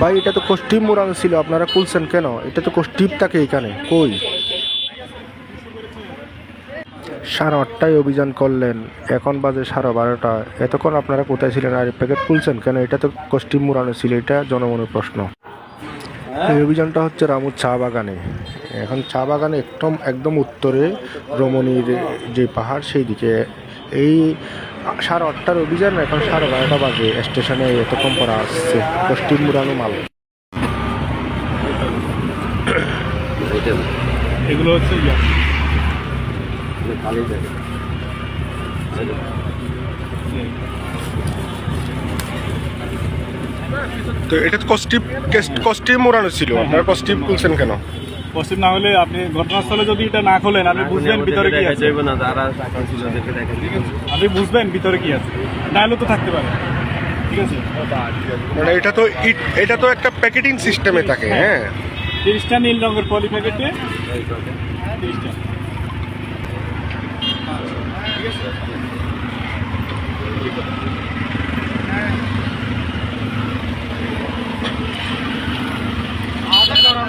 ভাই, এটা তো কস্টিম মোড়ানো ছিল, আপনারা খুলছেন কেন? এটা তো কস্টিপ থাকে এখানে, কই? সাড়ে আটটায় অভিযান করলেন, এখন বাজে সাড়ে বারোটা। এতক্ষণ আপনারা কোথায় ছিলেন আর প্যাকেট খুলছেন কেন? এটা তো কস্টিম মোড়ানো ছিল, এটা জনমনের প্রশ্ন। এই অভিযানটা হচ্ছে রামুর চা বাগানে। এখন চা বাগানে একদম একদম উত্তরে রমণীর যে পাহাড় সেই দিকে। এই সাড়ে আটটার অভিযান এখন সাড়ে বারোটা বাজে। স্টেশনে এতক্ষণ পরে আসছে। পশ্চিম মুরানো মাল। এগুলো হচ্ছে তো এটা তো কস্টিপ কস্টিম মোড়ানো ছিল। আপনারা কস্টিপ খুলছেন কেন? পশ্চিম না হলে আপনি ঘটনাস্থলে যদি এটা না খোলেন আপনি বুঝবেন ভিতরে কি আছে। আপনি বুঝবেন ভিতরে কি আছে। নাহলে তো থাকতে পারে। ঠিক আছে? মানে এটা তো ইট এটা তো একটা প্যাকেটিং সিস্টেমে থাকে হ্যাঁ। তিরিশটা নীল রঙের পলি প্যাকেটে তিরিশটা তিরিশটা নীল রঙের পলি প্যাকেট ঠিক আছে?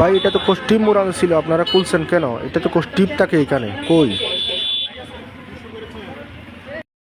ভাই, এটা তো কস্টিম মোড়ানো ছিল, আপনারা খুলছেন কেন? এটা তো কোষ্টিপ থাকে এখানে, কই?